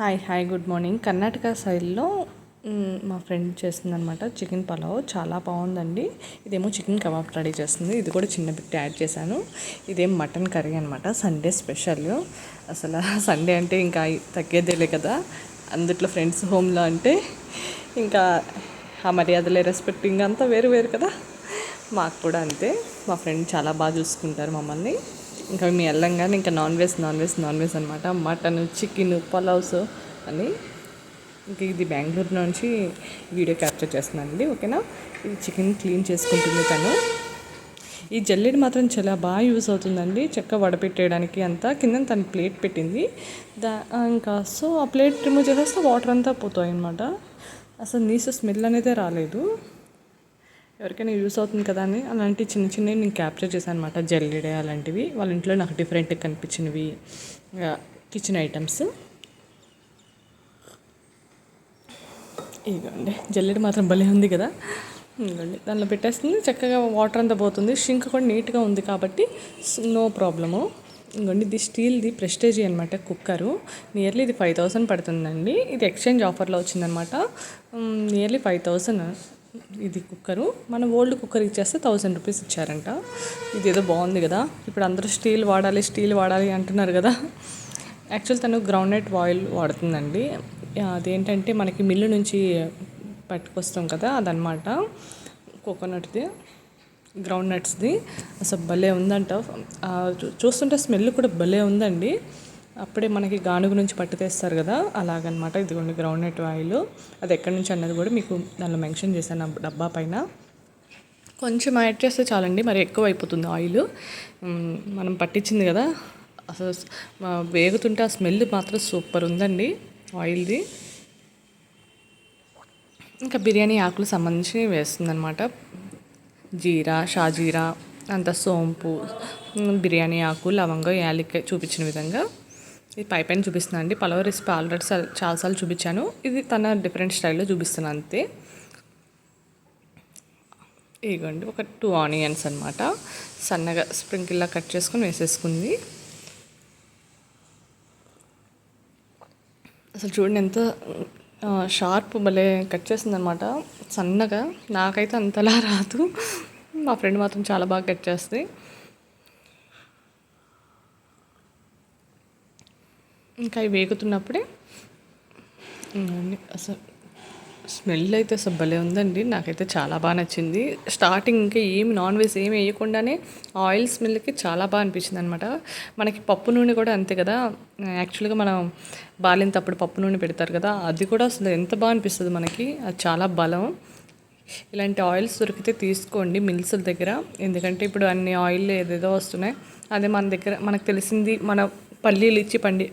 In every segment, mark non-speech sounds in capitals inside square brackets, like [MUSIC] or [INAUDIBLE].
Hi hi good morning. Karnataka సైడ్లో మా friend చేసిందనమాట చికెన్ పలావ్. చాలా బాగుందండి. ఇదేమో చికెన్ కబాబ్ రెడీ చేస్తుంది. ఇది కూడా చిన్న బిట్ యాడ్ చేశాను. ఇదేం మటన్ కర్రీ అనమాట సండే స్పెషల్. అసలు సండే అంటే ఇంకా తగ్గేదేలే కదా. అందుట్లో ఫ్రెండ్స్ హోమ్లో అంటే ఇంకా ఆ మర్యాదలే రెస్పెక్టింగ్ అంతా వేరు వేరు కదా. మాకు కూడా అంతే. మా ఫ్రెండ్ చాలా బాగా చూసుకుంటారు మమ్మల్ని. ఇంకా మేము వెళ్ళంగానే ఇంకా non veg non veg non veg అనమాట మటన్ చికెన్ పలావ్స్ అని. ఇంకా ఇది బెంగళూరు నుంచి వీడియో క్యాప్చర్ చేస్తున్నానండి ఓకేనా? ఇది చికెన్ క్లీన్ చేసుకుంటుంది తను. ఈ జల్లెడ మాత్రం చాలా బాగా యూస్ అవుతుందండి చెక్క వడపెట్టేయడానికి అంతా. కింద తను ప్లేట్ పెట్టింది. దా ఇంకా సో ఆ ప్లేట్ రిమూవ్ చేసేస్తే వాటర్ అంతా పోతాయి అనమాట అసలు నీసు స్మెల్ అనేది రాలేదు. ఎవరికైనా యూస్ అవుతుంది కదా అని అలాంటి చిన్న చిన్నవి నేను క్యాప్చర్ చేశాను అనమాట జల్లెడే అలాంటివి. వాళ్ళ ఇంట్లో నాకు డిఫరెంట్గా కనిపించినవి కిచెన్ ఐటమ్స్. ఇదిగోండి. జల్లెడ మాత్రం భలే ఉంది కదా. ఇదిగోండి. దానిలో పెట్టేస్తుంది. చక్కగా వాటర్ అంతా పోతుంది. షింక్ కూడా నీట్గా ఉంది కాబట్టి నో ప్రాబ్లము. ఇంకోండి ఇది స్టీల్ది ప్రెస్టేజీ అనమాట కుక్కరు. నియర్లీ ఇది ఫైవ్ థౌసండ్ పడుతుందండి. ఇది ఎక్స్చేంజ్ ఆఫర్లో వచ్చిందనమాట నియర్లీ ఫైవ్ థౌసండ్. ఇది కుక్కరు. మన ఓల్డ్ కుక్కర్ ఇచ్చేస్తే థౌసండ్ రూపీస్ ఇచ్చారంట. ఇది ఏదో బాగుంది కదా. ఇప్పుడు అందరూ స్టీల్ వాడాలి స్టీల్ వాడాలి అంటున్నారు కదా. యాక్చువల్ తను గ్రౌండ్ నట్ ఆయిల్ వాడుతుందండి అదేంటంటే మనకి మిల్లు నుంచి పట్టుకొస్తాం కదా అదనమాట కోకోనట్ది గ్రౌండ్ నట్స్ది అసలు భలే ఉందంట. చూస్తుంటే స్మెల్ కూడా భలే ఉందండి. అప్పుడే మనకి గానుగు నుంచి పట్టు తెస్తారు కదా అలాగనమాట. ఇదిగోండి గ్రౌండ్ నట్ ఆయిల్ అది ఎక్కడి నుంచి అన్నది కూడా మీకు దానిలో మెన్షన్ చేశాను డబ్బా పైన. కొంచెం యాడ్ చేస్తే చాలండి మరి ఎక్కువ అయిపోతుంది ఆయిల్ మనం పట్టించింది కదా అసలు వేగుతుంటే ఆ స్మెల్ మాత్రం సూపర్ ఉందండి ఆయిల్ది ఇంకా బిర్యానీ ఆకులు సంబంధించి వేస్తుందన్నమాట జీరా షాజీరా అంత సోంపు బిర్యానీ ఆకు లవంగం యాలక్కాయ చూపించిన విధంగా. ఇది పై పైన చూపిస్తున్నాను అండి. పలవ రెసిపీ ఆల్రెడీ చాలాసార్లు చూపించాను. ఇది తన డిఫరెంట్ స్టైల్లో చూపిస్తున్నాను అంతే. ఇదిగోండి ఒక టూ ఆనియన్స్ అనమాట సన్నగా స్ప్రింకిల్లా కట్ చేసుకొని వేసేసుకుంది. అసలు చూడండి ఎంత షార్ప్ భలే కట్ చేసిందనమాట సన్నగా. నాకైతే అంతలా [LAUGHS] రాదు. మా ఫ్రెండ్ మాత్రం చాలా బాగా కట్ చేస్తుంది. ఇంకా అవి వేగుతున్నప్పుడే అసలు స్మెల్ అయితే అసలు భలే ఉందండి. నాకైతే చాలా బాగా నచ్చింది. స్టార్టింగ్ ఇంకా ఏమి నాన్ వెజ్ ఏమి వేయకుండానే ఆయిల్ స్మెల్కి చాలా బాగా అనిపించింది అనమాట మనకి పప్పు నూనె కూడా అంతే కదా. యాక్చువల్గా మనం బాలింతప్పుడు పప్పు నూనె పెడతారు కదా అది కూడా అసలు ఎంత బాగా అనిపిస్తుంది మనకి. అది చాలా బలం. ఇలాంటి ఆయిల్స్ దొరికితే తీసుకోండి మిల్స్ దగ్గర. ఎందుకంటే ఇప్పుడు అన్ని ఆయిల్ ఏదేదో వస్తున్నాయి. అదే మన దగ్గర మనకు తెలిసింది మన పల్లీలు ఇచ్చి పండి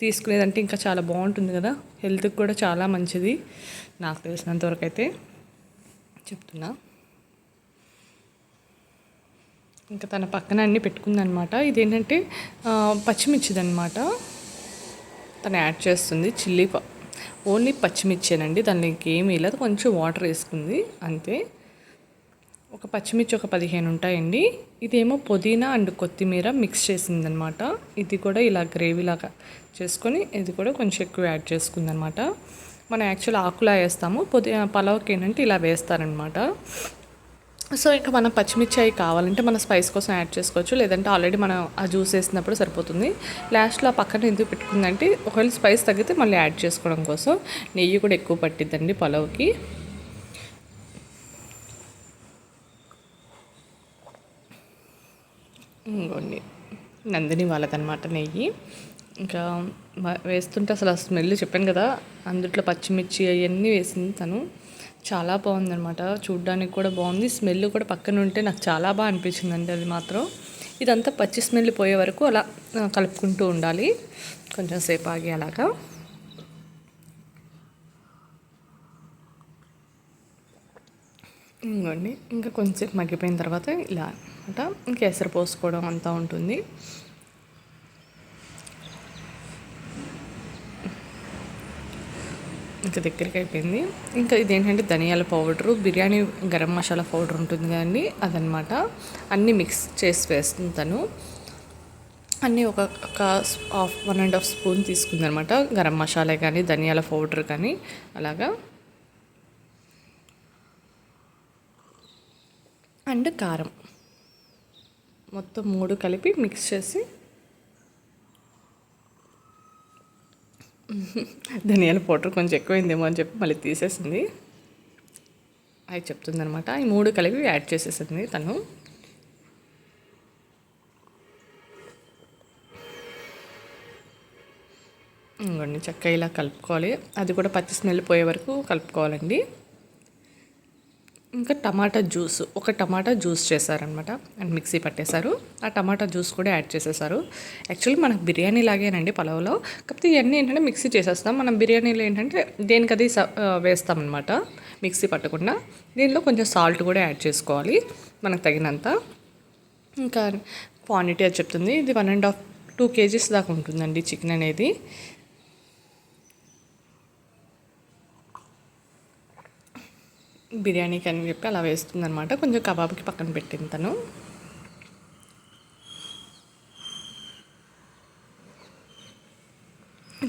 తీసుకునేదంటే ఇంకా చాలా బాగుంటుంది కదా. హెల్త్కి కూడా చాలా మంచిది. నాకు తెలిసినంతవరకు అయితే చెప్తున్నా. ఇంకా తన పక్కన అన్నీ పెట్టుకుందనమాట. ఇదేంటంటే పచ్చిమిర్చిదనమాట. తను యాడ్ చేస్తుంది చిల్లీ ఓన్లీ పచ్చిమిర్చేనండి. దానికి ఏమీ లేదు. కొంచెం వాటర్ వేసుకుంది. అంతే. ఒక పచ్చిమిర్చి ఒక పదిహేను ఉంటాయండి. ఇదేమో పుదీనా అండ్ కొత్తిమీర మిక్స్ చేసిందనమాట. ఇది కూడా ఇలా గ్రేవీ లాగా చేసుకొని ఇది కూడా కొంచెం ఎక్కువ యాడ్ చేసుకుందనమాట. మనం యాక్చువల్ ఆకులా వేస్తాము. పుదీ పలావ్కి ఏంటంటే ఇలా వేస్తారనమాట. సో ఇంకా మనం పచ్చిమిర్చి అవి కావాలంటే మన స్పైస్ కోసం యాడ్ చేసుకోవచ్చు. లేదంటే ఆల్రెడీ మనం ఆ జ్యూస్ వేసినప్పుడు సరిపోతుంది. లాస్ట్లో ఆ పక్కన ఎందుకు పెట్టుకుందంటే ఒకవేళ స్పైస్ తగ్గితే మళ్ళీ యాడ్ చేసుకోవడం కోసం. నెయ్యి కూడా ఎక్కువ పట్టిద్దండి పలావ్కి. ఇంకోండి నందిని వాళ్ళదనమాట నెయ్యి. ఇంకా వేస్తుంటే అసలు ఆ స్మెల్ చెప్పాను కదా అందుట్లో పచ్చిమిర్చి అవన్నీ వేసింది తను. చాలా బాగుందనమాట చూడ్డానికి కూడా బాగుంది. స్మెల్ కూడా పక్కన ఉంటే నాకు చాలా బాగా అనిపించిందండి అది మాత్రం. ఇదంతా పచ్చి స్మెల్ పోయే వరకు అలా కలుపుకుంటూ ఉండాలి. కొంచెం సేపు ఆగి అలాగా. ఇంకోండి ఇంకా కొంచెంసేపు మగ్గిపోయిన తర్వాత ఇలా అనమాట ఇంకా ఎసరు పోసుకోవడం అంతా ఉంటుంది. ఇంకా దగ్గరికి అయిపోయింది. ఇంకా ఇదేంటంటే ధనియాల పౌడరు బిర్యానీ గరం మసాలా పౌడర్ ఉంటుంది కదండి అదనమాట అన్నీ మిక్స్ చేసి వేస్తుంది తను. అన్నీ ఒక ఒక half one and half spoon తీసుకుందనమాట garam masala కానీ ధనియాల పౌడర్ కానీ అలాగా. అండ్ కారం. మొత్తం మూడు కలిపి మిక్స్ చేసి. ధనియాల పౌడర్ కొంచెం ఎక్కువైందేమో అని చెప్పి మళ్ళీ తీసేసింది. అది చెప్తుందనమాట ఈ మూడు కలిపి యాడ్ చేసేసింది తను. ఇంకోండి చక్క ఇలా కలుపుకోవాలి. అది కూడా పచ్చి స్మెల్ పోయే వరకు కలుపుకోవాలండి. ఇంకా టమాటా జ్యూస్. ఒక టమాటా జ్యూస్ చేశారనమాట అండ్ మిక్సీ పట్టేశారు. ఆ టమాటా జ్యూస్ కూడా యాడ్ చేసేసారు యాక్చువల్లీ మనకు బిర్యానీ లాగేనండి పలావ్లో. కాకపోతే ఇవన్నీ ఏంటంటే మిక్సీ చేసేస్తాం. మనం బిర్యానీలో ఏంటంటే దేనికది వేస్తామన్నమాట. మిక్సీ పట్టకుండా. దీనిలో కొంచెం సాల్ట్ కూడా యాడ్ చేసుకోవాలి. మనకు తగినంత. ఇంకా క్వాంటిటీ అది చెప్తుంది. ఇది one and half two KGs దాకా ఉంటుందండి చికెన్ అనేది. బిర్యానీకి అని చెప్పి అలా వేస్తుందనమాట కొంచెం కబాబ్కి పక్కన పెట్టింది తను.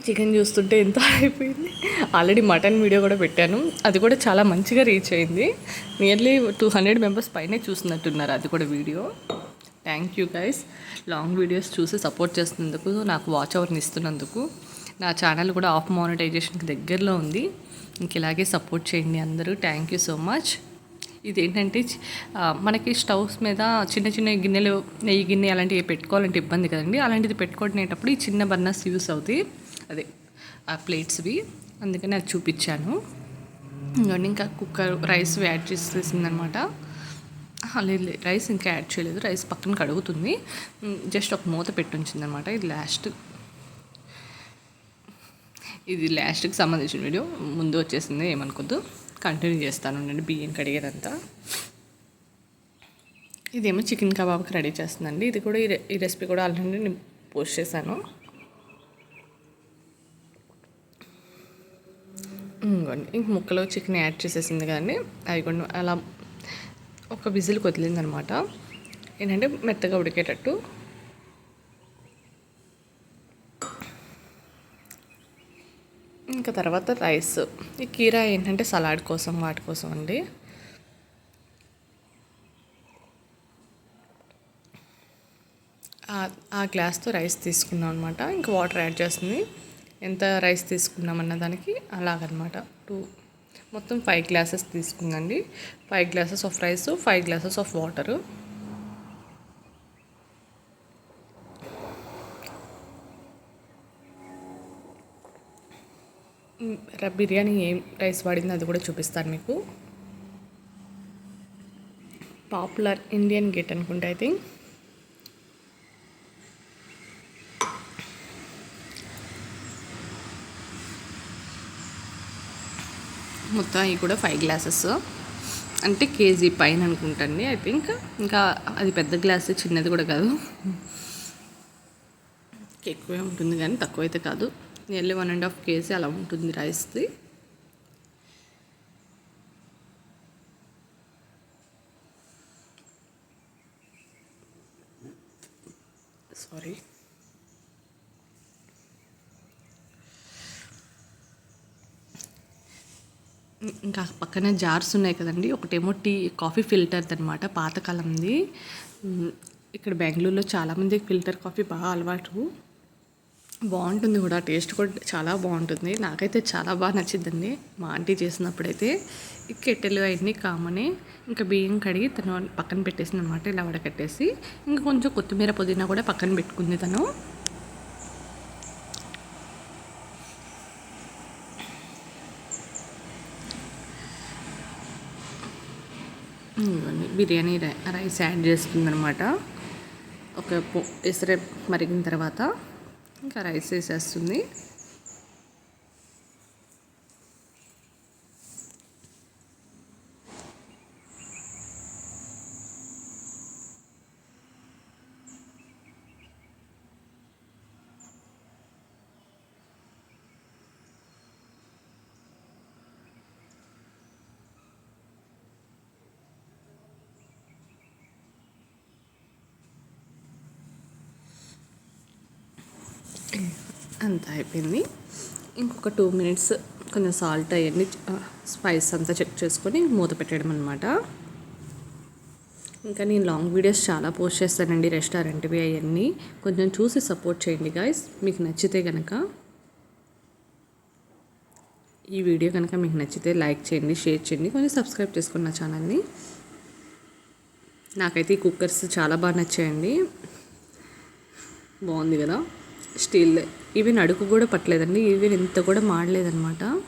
చికెన్ చూస్తుంటే ఎంత అయిపోయింది ఆల్రెడీ మటన్ వీడియో కూడా పెట్టాను. అది కూడా చాలా మంచిగా రీచ్ అయింది. నియర్లీ టూ హండ్రెడ్ మెంబర్స్ పైనే చూసినట్టున్నారు అది కూడా video. Thank you guys. Long videos చూసి సపోర్ట్ చేస్తున్నందుకు నాకు వాచ్ అవర్ని ఇస్తున్నందుకు. నా ఛానల్ కూడా ఆఫ్ మానిటైజేషన్కి దగ్గరలో ఉంది. ఇంక ఇలాగే సపోర్ట్ చేయండి అందరూ. థ్యాంక్ యూ సో మచ్ ఇదేంటంటే మనకి స్టవ్స్ మీద చిన్న చిన్న గిన్నెలు నెయ్యి గిన్నె అలాంటివి పెట్టుకోవాలంటే ఇబ్బంది కదండి. అలాంటిది పెట్టుకునేటప్పుడు ఈ చిన్న బర్నర్స్ యూస్ అవుతాయి. అదే ఆ ప్లేట్స్వి. అందుకని అది చూపించాను. ఇంకోండి ఇంకా కుక్కర్ రైస్ యాడ్ చేసేసిందనమాట. లేదు రైస్ ఇంకా యాడ్ చేయలేదు. రైస్ పక్కన కడుగుతుంది. జస్ట్ ఒక మూత పెట్టి ఉంచిందనమాట. ఇది లాస్ట్. ఇది లాస్ట్కి సంబంధించిన వీడియో. ముందు వచ్చేసింది ఏమనుకోద్దు. కంటిన్యూ చేస్తాను. నేను బియ్యం కడిగేదంతా. ఇదేమో చికెన్ కబాబ్కి రెడీ చేస్తుందండి. ఇది కూడా ఈ రెసిపీ కూడా ఆల్రెడీ నేను పోస్ట్ చేశాను. ఇంక ముక్కలో చికెన్ యాడ్ చేసేసింది కానీ అవి కూడా అలా ఒక విజిల్ అనమాట ఏంటంటే మెత్తగా ఉడికేటట్టు. ఇంకా తర్వాత రైస్. ఈ కీరా ఏంటంటే సలాడ్ కోసం వాటి కోసం అండి. ఆ గ్లాస్తో రైస్ తీసుకున్నాం అనమాట ఇంకా వాటర్ యాడ్ చేస్తుంది. ఎంత రైస్ తీసుకున్నామన్న దానికి అలాగనమాట. టూ మొత్తం five glasses తీసుకుందండి. Five glasses of rice five glasses of water. Biryani ఏం రైస్ వాడింది అది కూడా చూపిస్తాను మీకు. పాపులర్ ఇండియన్ గేట్ అనుకుంటా ఐ థింక్. మొత్తం అవి కూడా ఫైవ్ గ్లాసెస్ అంటే కేజీ పైన అనుకుంటాండి ఐ థింక్. ఇంకా అది పెద్ద గ్లాస్ చిన్నది కూడా కాదు. ఎక్కువే ఉంటుంది కానీ తక్కువైతే కాదు. Nearly one and half kg అలా ఉంటుంది రైస్ది. సారీ ఇంకా పక్కన జార్స్ ఉన్నాయి కదండి ఒకటేమో టీ కాఫీ ఫిల్టర్ది అనమాట పాతకాలంది. ఇక్కడ బెంగళూరులో చాలామంది ఫిల్టర్ కాఫీ బాగా అలవాటు. బాగుంటుంది కూడా. టేస్ట్ కూడా చాలా బాగుంటుంది. నాకైతే చాలా బాగా నచ్చిందండి మా ఆంటీ చేసినప్పుడైతే ఈ కెట్టెలు అవన్నీ కామనే ఇంకా బియ్యం కడిగి తను పక్కన పెట్టేసింది అనమాట ఇలా వడకట్టేసి ఇంకా కొంచెం కొత్తిమీర పుదీనా కూడా పక్కన పెట్టుకుంది తను. బిర్యానీ రైస్ యాడ్ చేస్తుందనమాట ఒక ఎసరే మరిగిన తర్వాత ఇంకా రైస్ వేసేస్తుంది. అంతా అయిపోయింది ఇంకొక టూ మినిట్స్ కొంచెం సాల్ట్ అవన్నీ స్పైస్ అంతా చెక్ చేసుకొని మూత పెట్టడం అనమాట ఇంకా నేను లాంగ్ వీడియోస్ చాలా పోస్ట్ చేస్తానండి రెస్టారెంట్వి అవన్నీ. కొంచెం చూసి సపోర్ట్ చేయండి గాయస్. మీకు నచ్చితే కనుక ఈ వీడియో కనుక మీకు నచ్చితే లైక్ చేయండి షేర్ చేయండి. కొంచెం సబ్స్క్రైబ్ చేసుకున్న ఛానల్ని. నాకైతే ఈ కుక్కర్స్ చాలా బాగా నచ్చాయండి. బాగుంది కదా? స్టీల్ ఈవెన్ అడుగు కూడా పట్టలేదండి. ఈవెన్ ఇంత కూడా మాడలేదనమాట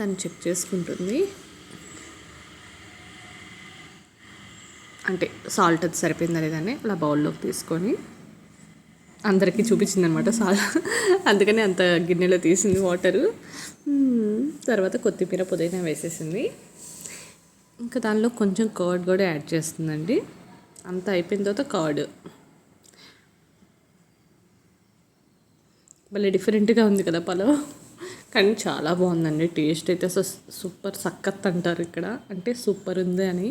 తను చెక్ చేసుకుంటుంది. అంటే సాల్ట్ అది సరిపోయిందా లేదని అలా బౌల్లోకి తీసుకొని అందరికీ చూపించింది అనమాట సాల్ అందుకని అంత గిన్నెలో తీసింది వాటరు. తర్వాత కొత్తిమీర పుదీనా వేసేసింది. ఇంకా దానిలో కొంచెం కర్డ్ కూడా యాడ్ చేస్తుందండి. అంత అయిపోయిన తర్వాత కర్డ్. భలే డిఫరెంట్గా ఉంది కదా పలావ్. కానీ చాలా బాగుందండి. టేస్ట్ అయితే అసలు సూపర్ సక్కత్ అంటారు ఇక్కడ. అంటే సూపర్ ఉంది అని.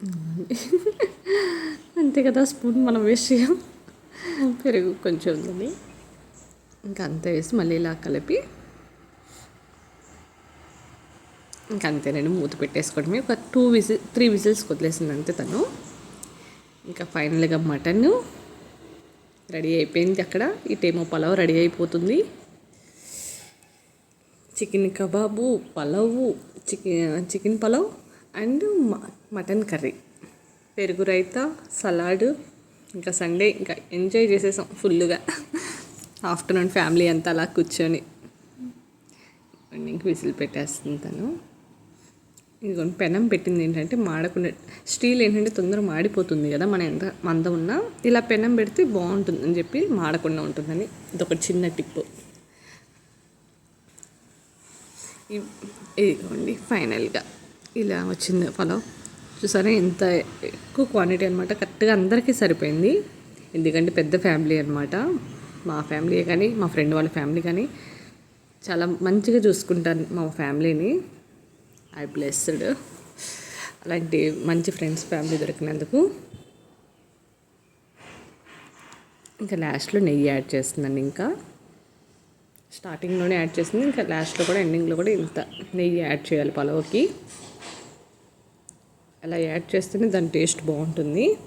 [LAUGHS] అంతే కదా స్పూన్ మనం వేస్ట్ చేయం. పెరుగు కొంచెం ఉందని ఇంకా అంత వేసి మళ్ళీ ఇలా కలిపి. ఇంకా అంతేనండి మూత పెట్టేసుకోవడమే. ఒక టూ విజిల్ త్రీ విజిల్స్ వదిలేసింది అంతే తను. ఇంకా ఫైనల్గా మటన్ రెడీ అయిపోయింది అక్కడ. ఇటేమో పలావ్ రెడీ అయిపోతుంది. Chicken kebab pulao chicken chicken pulao and mutton curry. పెరుగు రైతా సలాడ్ ఇంకా సండే ఇంకా ఎంజాయ్ చేసేసాం ఫుల్గా ఆఫ్టర్నూన్ ఫ్యామిలీ అంతా అలా కూర్చొని. ఇంక విసిల్ పెట్టేస్తుంది తను ఇదిగోండి పెనం పెట్టింది ఏంటంటే మాడకుండా స్టీల్ ఏంటంటే తొందరగా మాడిపోతుంది కదా మన ఎంత మంద ఉన్నా ఇలా పెనం పెడితే బాగుంటుంది అని చెప్పి మాడకుండా ఉంటుందని. ఇదొక చిన్న టిప్ ఇదిగోండి ఫైనల్గా ఇలా వచ్చింది పలావ్. చూసారా ఎంత ఎక్కువ క్వాంటిటీ అనమాట కరెక్ట్గా అందరికీ సరిపోయింది. ఎందుకంటే పెద్ద ఫ్యామిలీ అనమాట మా ఫ్యామిలీ కానీ మా ఫ్రెండ్ వాళ్ళ ఫ్యామిలీ కానీ చాలా మంచిగా చూసుకుంటాను మా ఫ్యామిలీని. ఐ బ్లెస్డ్ అలాంటి మంచి ఫ్రెండ్స్ ఫ్యామిలీ దొరికినందుకు ఇంకా లాస్ట్లో నెయ్యి యాడ్ చేస్తుందండి ఇంకా. స్టార్టింగ్లోనే యాడ్ చేస్తుంది ఇంకా లాస్ట్లో కూడా ఎండింగ్లో కూడా ఇంత నెయ్యి యాడ్ చేయాలి పలవకి. అలా యాడ్ చేస్తేనే దాని టేస్ట్ బాగుంటుంది.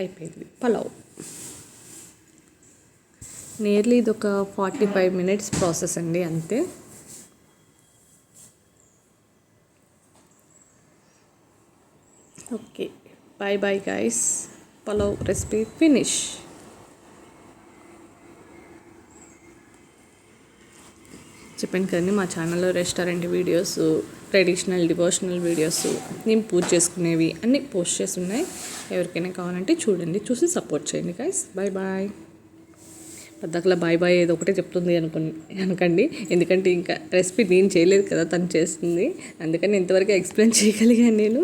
అయిపోయింది. పలావ్. నియర్లీ ఇది ఒక ఫార్టీ ఫైవ్ మినిట్స్ ప్రాసెస్ అండి అంతే. Okay. Bye bye guys pulao recipe finish. చెప్పాను కదండి మా ఛానల్లో restaurant videos traditional devotional videos నేను పూజ చేసుకునేవి అన్నీ పోస్ట్ చేసి ఉన్నాయి ఎవరికైనా కావాలంటే చూడండి చూసి సపోర్ట్ చేయండి గైస్ బాయ్ బాయ్ పద్దకల బాయ్ బాయ్ ఏదో ఒకటే చెప్తుంది అనుకు అనుకండి. ఎందుకంటే ఇంకా రెసిపీ నేను చేయలేదు కదా తను చేస్తుంది. అందుకని ఇంతవరకు ఎక్స్ప్లెయిన్ చేయగలిగాను నేను.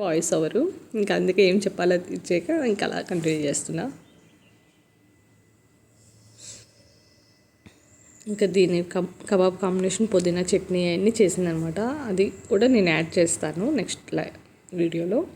వాయిస్ ఓవరు ఇంకా అందుకే ఏం చెప్పాలో ఇచ్చాక ఇంకా అలా కంటిన్యూ చేస్తున్నా. ఇంకా దీని కబాబ్ కాంబినేషన్ పుదీనా చట్నీ అవన్నీ చేసిందనమాట. అది కూడా నేను యాడ్ చేస్తాను నెక్స్ట్ వీడియోలో.